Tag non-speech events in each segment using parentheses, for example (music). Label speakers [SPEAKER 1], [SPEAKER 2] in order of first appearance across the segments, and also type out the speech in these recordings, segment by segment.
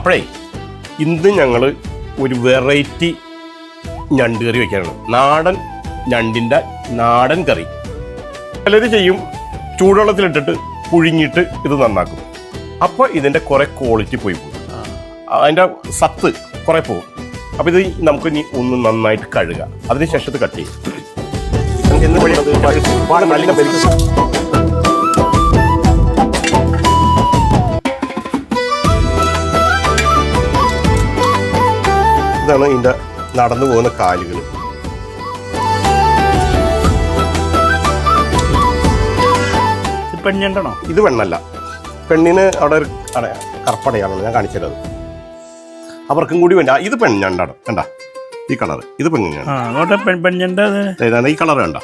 [SPEAKER 1] അപ്പോഴേ ഇന്ന് ഞങ്ങൾ ഒരു വെറൈറ്റി ഞണ്ട് കറി വെക്കാനാണ്. നാടൻ ഞണ്ടിന്റെ നാടൻ കറി. പലരും ചെയ്യും ചൂടുവെള്ളത്തിലിട്ടിട്ട് പുഴുങ്ങിയിട്ട് ഇത് നന്നാക്കും. അപ്പോൾ ഇതിന്റെ കുറേ ക്വാളിറ്റി പോയി പോകും. അതിന്റെ സത്ത് കുറേ പോകും. അപ്പോൾ ഇത് നമുക്ക് ഇനി ഒന്ന് നന്നായിട്ട് കഴുകാം. അതിനുശേഷം ഇത് കട്ട് ചെയ്യും. ഇതാണ് ഇതിന്റെ നടന്നു പോകുന്ന കാലുകൾ.
[SPEAKER 2] ഇത്
[SPEAKER 1] ഇത് പെണ്ണല്ല. പെണ്ണിന് അവിടെ ഒരു കറുപ്പടയാണല്ലോ ഞാൻ കാണിച്ചത്. അവർക്കും കൂടി വേണ്ട. ഇത് പെണ്ണാണ്ടാണ് കണ്ട? ഈ കളർ. ഇത് പെണ്ണാണ്
[SPEAKER 2] പെണ്ണുണ്ട്
[SPEAKER 1] ഈ കളർ കണ്ട?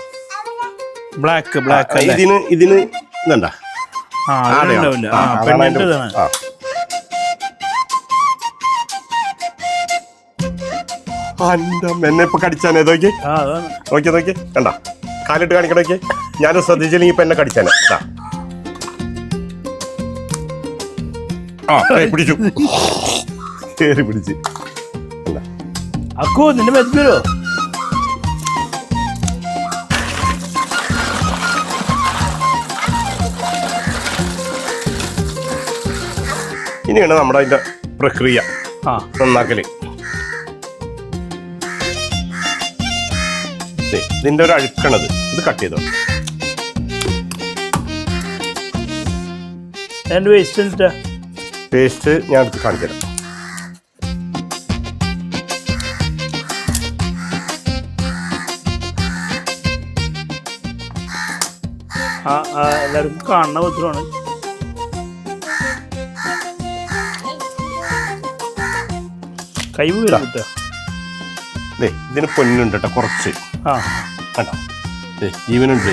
[SPEAKER 2] ബ്ലാക്ക് ബ്ലാക്ക്
[SPEAKER 1] ഇതിന് ഇതിന് ഇതണ്ട?
[SPEAKER 2] ആ.
[SPEAKER 1] എന്നെ ഇപ്പൊ കടിച്ചാനേ? നോക്കി നോക്കി നോക്കി കണ്ട? കാലിട്ട് കാണിക്കണ നോക്കി ഞാൻ ശ്രദ്ധിച്ചില്ലെങ്കിൽ ഇപ്പൊ എന്നെ കടിച്ചാനെ. ആ പിടിച്ചു. കേറി പിടിച്ച്.
[SPEAKER 2] അക്കു മെത്തി വരുമോ
[SPEAKER 1] ഇനിയാണ് നമ്മുടെ അതിന്റെ പ്രക്രിയ.
[SPEAKER 2] ആ.
[SPEAKER 1] നന്നാക്കൽ. ദേ, ഇതിന്റെ ഒരു അഴുക്കണത്. ഇത് കട്ട് ചെയ്തോ.
[SPEAKER 2] എന്റെ വേസ്റ്റ്
[SPEAKER 1] പേസ്റ്റ് ഞാൻ എടുത്ത് കാണിച്ചു തരാം.
[SPEAKER 2] എല്ലാവർക്കും കാണുന്ന പത്രമാണ്. കൈ വീടാ
[SPEAKER 1] ദേ ഇതിന് പൊന്നുണ്ട് കേട്ടോ കുറച്ച്.
[SPEAKER 2] ആ.
[SPEAKER 1] ദേ ജീവനുണ്ട്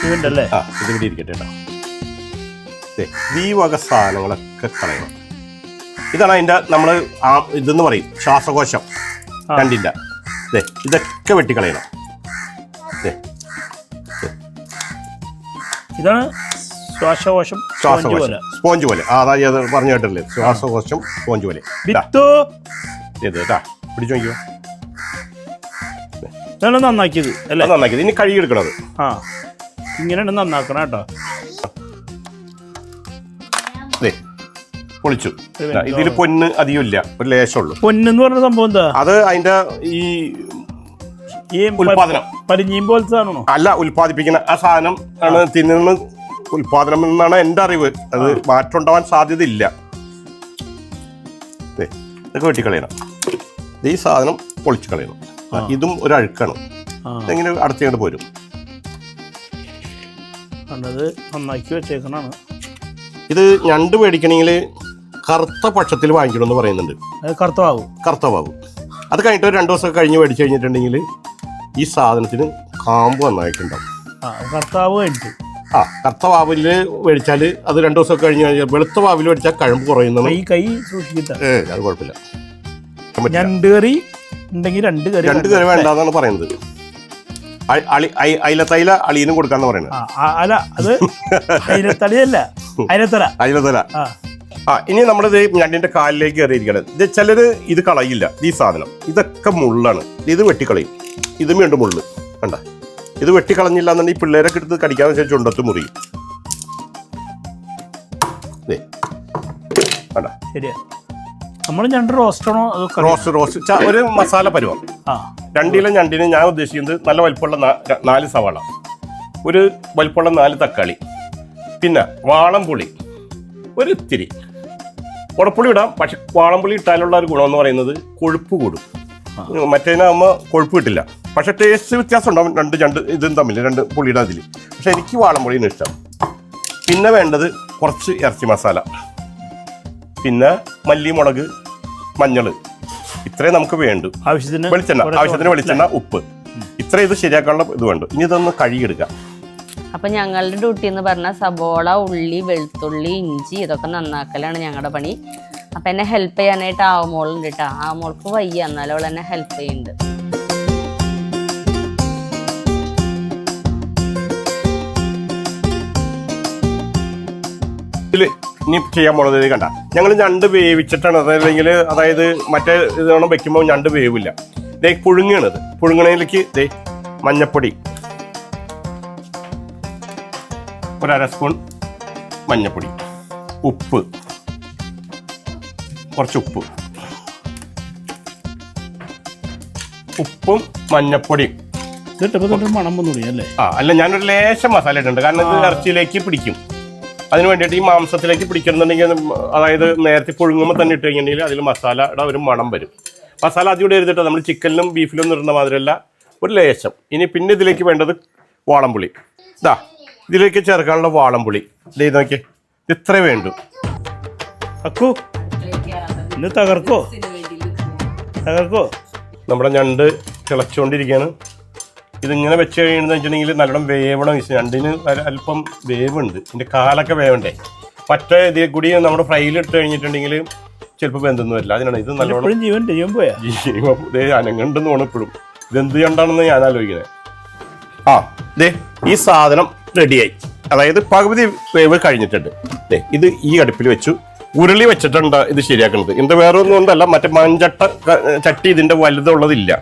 [SPEAKER 2] ജീവനുണ്ടല്ലേ?
[SPEAKER 1] ആ ഇത് ഇവിടെ ഇരിക്കട്ടെ കേട്ടോ. ദേ, ഈ വക സാധനങ്ങളൊക്കെ കളയണം. ഇതാണ് അതിന്റെ നമ്മൾ ആ ഇതെന്ന് പറയും ശ്വാസകോശം. കണ്ടില്ല. ദേ ഇതൊക്കെ വെട്ടിക്കളയണം. ദേ
[SPEAKER 2] ഇതാണ് ശ്വാസകോശം
[SPEAKER 1] ശ്വാസകോശം സ്പോഞ്ച് പോലെ. ആ അതാ ഞാൻ പറഞ്ഞു കേട്ടല്ലേ ശ്വാസകോശം സ്പോഞ്ച് പോലെ. ഇതാ,
[SPEAKER 2] വിത്തോ?
[SPEAKER 1] ഇത് കേട്ടാ? പിടിച്ചു നോക്കിയോ
[SPEAKER 2] ഇതാണ് നന്നാക്കിയത് അല്ലേ?
[SPEAKER 1] അത് നന്നാക്കിയത്. ഇനി കഴുകിയെടുക്കണത്.
[SPEAKER 2] ആ. ഇങ്ങനെയാണ് നന്നാക്കണം കേട്ടോ.
[SPEAKER 1] ദേ പൊളിച്ചു. ദാ, ഇതിൽ പൊന്ന് അധികം ഇല്ല. ഒരു ലേശമുള്ളൂ
[SPEAKER 2] പൊന്നെന്ന് പറഞ്ഞ സംഭവം എന്താ?
[SPEAKER 1] അത് അതിന്റെ ഈ
[SPEAKER 2] ഈ പ-
[SPEAKER 1] ഉൽപാദനം.
[SPEAKER 2] പരിഞ്ഞീം പോലത്തെ സാധനമാണോ?
[SPEAKER 1] അല്ല ഉൽപ്പാദിപ്പിക്കുന്ന ആ സാധനം ആണ് തിന്നുന്ന ഉൽപാദനം എന്നാണ് എന്റെ അറിവ്. അത് മാറ്റം ഉണ്ടാവാൻ സാധ്യതയില്ല. ദേ, ഇതൊക്കെ വെട്ടിക്കളയണം. ദേ, ഈ സാധനം പൊളിച്ചു കളയണം. ഇതും ഒരു അഴുക്കാണ്
[SPEAKER 2] അതെങ്ങനെ
[SPEAKER 1] ഇതെങ്ങനെ അടുത്തേണ്ട് പോരും?
[SPEAKER 2] കണ്ടത് നന്നാക്കി വെച്ചേക്കണാണ്.
[SPEAKER 1] ഇത് ഞണ്ട് മേടിക്കണമെങ്കിൽ കറുത്ത പക്ഷത്തിൽ വാങ്ങിക്കണമെന്ന് പറയുന്നുണ്ട്.
[SPEAKER 2] അത് കറുത്തമാവും
[SPEAKER 1] കറുത്ത അത് കഴിഞ്ഞിട്ട് രണ്ടു ദിവസം കഴിഞ്ഞ് മേടിച്ചു കഴിഞ്ഞിട്ടുണ്ടെങ്കിൽ ഈ സാധനത്തിന് കാമ്പ് നന്നായിട്ടുണ്ടാവും.
[SPEAKER 2] ആ കറുത്താവ് കഴിഞ്ഞിട്ട്.
[SPEAKER 1] ആ കറുത്ത വാവിൽ മേടിച്ചാൽ അത് രണ്ട് ദിവസം കഴിഞ്ഞ് കഴിഞ്ഞാൽ വെളുത്ത വാവിൽ മേടിച്ചാൽ കഴമ്പ് കുറയുന്നതാണ്.
[SPEAKER 2] ഈ കൈ
[SPEAKER 1] അത് കുഴപ്പമില്ല.
[SPEAKER 2] രണ്ട് കറി ഉണ്ടെങ്കിൽ രണ്ട് കറി
[SPEAKER 1] രണ്ട് കറി വേണ്ടെന്നാണ് പറയുന്നത്. അയിലത്തൈല അളിയനും കൊടുക്കാന്ന് പറയുന്നത്.
[SPEAKER 2] അല്ല അത് അയിരത്തടിയല്ല അയിലത്തല
[SPEAKER 1] അയിലത്തല
[SPEAKER 2] ആ.
[SPEAKER 1] ഇനി നമ്മളിത് ഞണ്ടിന്റെ കാലിലേക്ക് കയറിയിരിക്കണം ഇത് ചിലര് ഇത് കളയില്ല ഈ സാധനം. ഇതൊക്കെ മുള്ളാണ്. ഇത് വെട്ടിക്കളയും. ഇതും വീണ്ടും മുള്ളു. കണ്ട? ഇത് വെട്ടിക്കളഞ്ഞില്ല എന്നുണ്ടെങ്കിൽ ഈ പിള്ളേരൊക്കെ എടുത്ത് കടിക്കാന്ന് വെച്ചാൽ ചുണ്ടത്ത് മുറിയും
[SPEAKER 2] ശരിയാ. നമ്മൾ ഞണ്ട് റോസ്റ്റാണോ
[SPEAKER 1] റോസ്റ്റ് റോസ്റ്റ്. ച- ഒരു മസാല പരുവം.
[SPEAKER 2] ആ.
[SPEAKER 1] രണ്ടിലും ഞണ്ടിനും ഞാൻ ഉദ്ദേശിക്കുന്നത് നല്ല വലിപ്പമുള്ള നാ- ര- നാല് സവാള. ഒരു വലിപ്പമുള്ള നാല് തക്കാളി. പിന്നെ വാളംപുളി. ഒരു ഇത്തിരി. ഉടപ്പുളി ഇടാം. പക്ഷെ വാളംപുളി ഇട്ടാലുള്ള ഒരു ഗുണം എന്ന് പറയുന്നത് കൊഴുപ്പ് കൂടും. മറ്റേതിനാകുമ്പോൾ കൊഴുപ്പ് കിട്ടില്ല. പക്ഷെ ടേസ്റ്റ് വ്യത്യാസം ഉണ്ടാവും രണ്ട് രണ്ട് ഇതും തമ്മിൽ രണ്ട് പുളിയുടെ അതിൽ പക്ഷെ എനിക്ക് വാളംപുളിയാണ് ഇഷ്ടം. പിന്നെ വേണ്ടത് കുറച്ച് ഇറച്ചി മസാല. പിന്നെ മല്ലി മുളക് മഞ്ഞൾ ഇത്രയും നമുക്ക് വേണ്ടു.
[SPEAKER 2] ആവശ്യത്തിന്
[SPEAKER 1] വെളിച്ചെണ്ണ ആവശ്യത്തിന് വെളിച്ചെണ്ണ ഉപ്പ്. ഇത്ര ഇത് ശരിയാക്കാനുള്ള ഇത് വേണ്ടു. ഇനി ഇതൊന്ന് കഴുകിയെടുക്കാം.
[SPEAKER 3] അപ്പൊ ഞങ്ങളുടെ ഡ്യൂട്ടി എന്ന് പറഞ്ഞാൽ സബോള ഉള്ളി വെളുത്തുള്ളി ഇഞ്ചി ഇതൊക്കെ നന്നാക്കലാണ് ഞങ്ങളുടെ പണി. അപ്പൊ എന്നെ ഹെൽപ്പ് ചെയ്യാനായിട്ട് ആവമോളുണ്ട് കേട്ടോ ആവമോൾക്ക് വയ്യ. എന്നാലും അവൾ എന്നെ ഹെൽപ്പ് ചെയ്യുന്നുണ്ട്.
[SPEAKER 1] ഇതിൽ ഇനി ചെയ്യാൻ പോണത് ഇത് കണ്ട. ഞങ്ങൾ ഞണ്ട് വേവിച്ചിട്ടാണ്. അതല്ലെങ്കിൽ അതായത് മറ്റേ ഇതോണം വെക്കുമ്പോൾ ഞണ്ട് വേവില്ല. ദേ പുഴുങ്ങണത്. പുഴുങ്ങണയിലേക്ക് ദേ മഞ്ഞപ്പൊടി. ഒരു അര സ്പൂൺ മഞ്ഞപ്പൊടി. ഉപ്പ്. കുറച്ച് ഉപ്പ്. ഉപ്പും മഞ്ഞപ്പൊടിയും.
[SPEAKER 2] മണം വന്നു അല്ലേ?
[SPEAKER 1] ആ അല്ല ഞാനൊരു ലേശം മസാല ഇട്ടുണ്ട് കാരണം ഇത് ഇറച്ചിയിലേക്ക് പിടിക്കും. അതിന് വേണ്ടിയിട്ട് ഈ മാംസത്തിലേക്ക് പിടിക്കണമെന്നുണ്ടെങ്കിൽ അതായത് നേരത്തെ പുഴുങ്ങുമ്പോൾ തന്നെ ഇട്ട് കഴിഞ്ഞിട്ടുണ്ടെങ്കിൽ അതിൽ മസാലയുടെ ഒരു മണം വരും. മസാല അതിവിടെ എഴുതിട്ട് നമ്മൾ ചിക്കനിലും ബീഫിലും ഇടുന്ന മാതിരിയല്ല. ഒരു ലേശം. ഇനി പിന്നെ ഇതിലേക്ക് വേണ്ടത് വാളംപുളി. ഇതാ ഇതിലേക്ക് ചേർക്കാനുള്ള വാളംപുളി. ഇത് ചെയ്ത് നോക്കിയേ ഇത്ര വേണ്ടു.
[SPEAKER 2] അക്കു ഇന്ന് തകർക്കോ? തകർക്കോ?
[SPEAKER 1] നമ്മുടെ ഞണ്ട് തിളച്ചുകൊണ്ടിരിക്കുകയാണ്. ഇതിങ്ങനെ വെച്ച് കഴിയുന്നത് വെച്ചിട്ടുണ്ടെങ്കിൽ നല്ലോണം വേവണം രണ്ടിന് അല്പം വേവുണ്ട്. ഇതിന്റെ കാലൊക്കെ വേവണ്ടേ. മറ്റേ ഇതിൽ കൂടി നമ്മുടെ ഫ്രൈയിൽ ഇട്ട് കഴിഞ്ഞിട്ടുണ്ടെങ്കിൽ ചിലപ്പോൾ വെന്തൊന്നും വരില്ല. അതിനാണ് ഇത് നല്ലോണം
[SPEAKER 2] ജീവൻ ജീവൻ പോയാ?
[SPEAKER 1] ജീവൻ അനങ്ങണ്ടെന്ന് തോന്നുന്നു ഇപ്പോഴും. ഇതെന്ത് കണ്ടാണെന്ന് ഞാൻ ആലോചിക്കുന്നത് ആ ദേ ഈ സാധനം റെഡിയായി. അതായത് പകുതി വേവ് കഴിഞ്ഞിട്ടുണ്ട്. ദേ ഇത് ഈ അടുപ്പിൽ വെച്ചു. ഉരുളി വെച്ചിട്ടുണ്ട് ഇത് ശരിയാക്കുന്നത്. ഇത് വേറെ ഒന്നും കൊണ്ടല്ല മറ്റേ മഞ്ചട്ട ചട്ടി ഇതിന്റെ വലുതുള്ളതില്ല.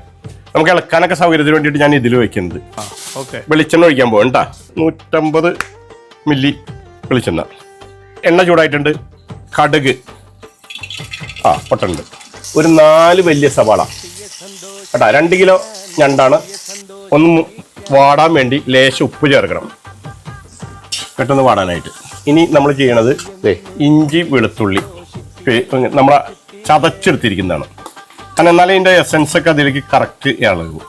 [SPEAKER 1] നമുക്ക് ഇളക്കാനൊക്കെ സൗകര്യത്തിന് വേണ്ടിയിട്ട് ഞാൻ ഇതിൽ വെക്കുന്നത്.
[SPEAKER 2] ഓക്കെ.
[SPEAKER 1] വെളിച്ചെണ്ണ ഒഴിക്കാൻ പോകണ്ട നൂറ്റമ്പത് മില്ലി വെളിച്ചെണ്ണ. എണ്ണ ചൂടായിട്ടുണ്ട്. കടുക്. ആ പൊട്ടുണ്ട്. ഒരു നാല് വലിയ സവാള. കേട്ടാ രണ്ട് കിലോ ഞണ്ടാണ്. ഒന്ന് വാടാൻ വേണ്ടി ലേശം ഉപ്പ് ചേർക്കണം. പെട്ടെന്ന് വാടാനായിട്ട്. ഇനി നമ്മൾ ചെയ്യണത് ഇഞ്ചി വെളുത്തുള്ളി. നമ്മളെ ചതച്ചെടുത്തിരിക്കുന്നതാണ്. കാരണം എന്നാലേ ഇതിന്റെ എസൻസ് ഒക്കെ അതിലേക്ക് കറക്റ്റ് ഇളകും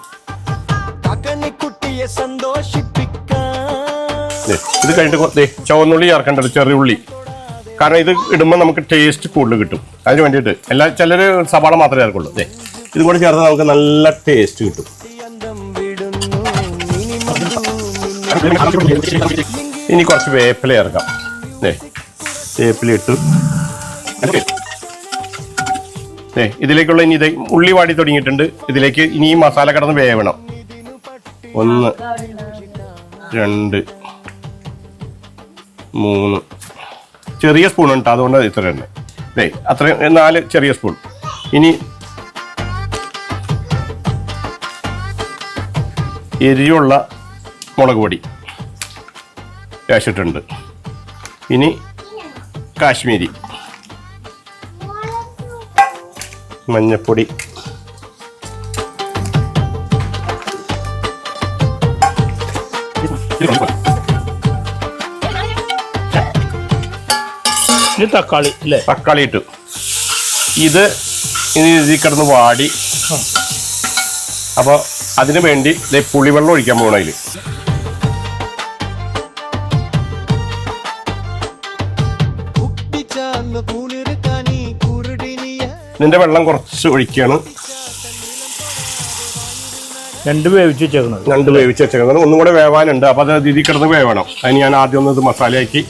[SPEAKER 1] ഇത് കഴിഞ്ഞിട്ട് ചുവന്നുള്ളി ചേർക്കേണ്ടത് ചെറിയ ഉള്ളി. കാരണം ഇത് ഇടുമ്പോൾ നമുക്ക് ടേസ്റ്റ് കൂടുതൽ കിട്ടും. അതിന് വേണ്ടിയിട്ട് എല്ലാ ചിലർ സവാള മാത്രമേ ചേർക്കുള്ളൂ. ദേ ഇതും കൂടി ചേർത്ത് നമുക്ക് നല്ല ടേസ്റ്റ് കിട്ടും.
[SPEAKER 4] ഇനി
[SPEAKER 1] കുറച്ച് വേപ്പില ചേർക്കാം. ദേ വേപ്പില ഇട്ടു. ഇതിലേക്കുള്ള ഇനി ഇത് ഉള്ളി വാടി തുടങ്ങിയിട്ടുണ്ട്. ഇതിലേക്ക് ഇനി മസാല കടന്ന് വേവണം. ഒന്ന് രണ്ട് മൂന്ന്. ചെറിയ സ്പൂൺ ഉണ്ട് അതുകൊണ്ട് ഇത്ര തന്നെ ദേ അത്രയും നാല് ചെറിയ സ്പൂൺ ഇനി എരിയുള്ള മുളക് പൊടി കാശിട്ടുണ്ട്. ഇനി കാശ്മീരി. മഞ്ഞപ്പൊടി.
[SPEAKER 2] ഇനി തക്കാളി അല്ലേ?
[SPEAKER 1] തക്കാളി ഇട്ടു. ഇത് ഇനി ഇതിൽ കിടന്ന് വാടി. അപ്പോൾ അതിനു വേണ്ടി പുളിവെള്ളം ഒഴിക്കാൻ പോകണം അതിൽ ഇതിന്റെ വെള്ളം കുറച്ച് ഒഴിക്കുകയാണ്
[SPEAKER 2] രണ്ട് വേവിച്ച് വെച്ചേക്കുന്നത്.
[SPEAKER 1] രണ്ട് വേവിച്ച് വെച്ചേക്കുന്നത്. ഒന്നും കൂടെ വേവാനുണ്ട്. അപ്പോൾ അത് ഇതിൽ കിടന്ന് വേവണം. അതിന് ഞാൻ ആദ്യം ഒന്ന് ഇത് മസാലയാക്കി.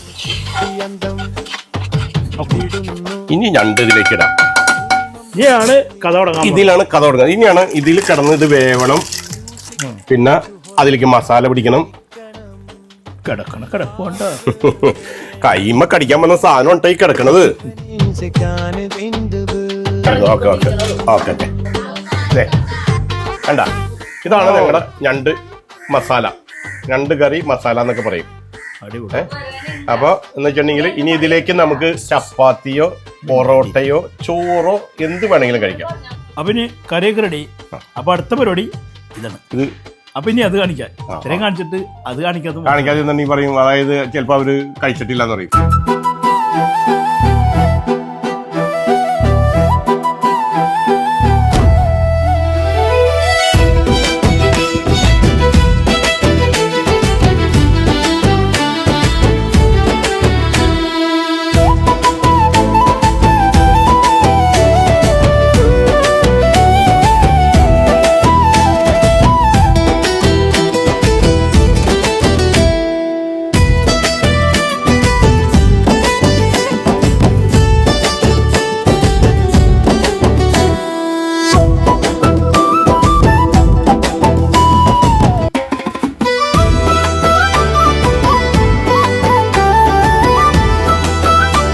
[SPEAKER 1] ഇനി രണ്ട് ഇതിലേക്ക് ഇടാം.
[SPEAKER 2] ഇനിയാണ് കഥ തുടങ്ങുന്നത്
[SPEAKER 1] ഇതിലാണ് കഥ തുടങ്ങുന്നത്. ഇനിയാണ് ഇതിൽ കിടന്ന് ഇത് വേവണം. പിന്നെ അതിലേക്ക് മസാല പിടിക്കണം.
[SPEAKER 2] കിടക്കണ കിടപ്പുണ്ട് (laughs)
[SPEAKER 1] കൈമ കടിക്കാൻ വന്ന സാധനം ഉണ്ടായി കിടക്കണത്. Okay okay okay. ഓക്കെ ദേ, കണ്ട? ഇതാണ് ഞങ്ങളുടെ ഞണ്ട് മസാല. ഞണ്ട് കറി മസാല എന്നൊക്കെ പറയും.
[SPEAKER 2] അടിപൊളി.
[SPEAKER 1] അപ്പോൾ എന്ന് വെച്ചിട്ടുണ്ടെങ്കിൽ ഇനി ഇതിലേക്ക് നമുക്ക് ചപ്പാത്തിയോ പൊറോട്ടയോ ചോറോ എന്ത് വേണമെങ്കിലും കഴിക്കാം.
[SPEAKER 2] അപ്പൊ ഇനി കറിയൊക്കെ റെഡി അപ്പൊ അടുത്ത പരിപാടി ഇതാണ്.
[SPEAKER 1] ഇത്
[SPEAKER 2] അപ്പൊ ഇനി അത് കാണിക്കാൻ ഇത്രയും കാണിച്ചിട്ട് അത് കാണിക്കാതെ
[SPEAKER 1] കാണിക്കാതെ നീ പറയും. അതായത് ചിലപ്പോൾ അവർ കഴിച്ചിട്ടില്ല എന്ന് പറയും.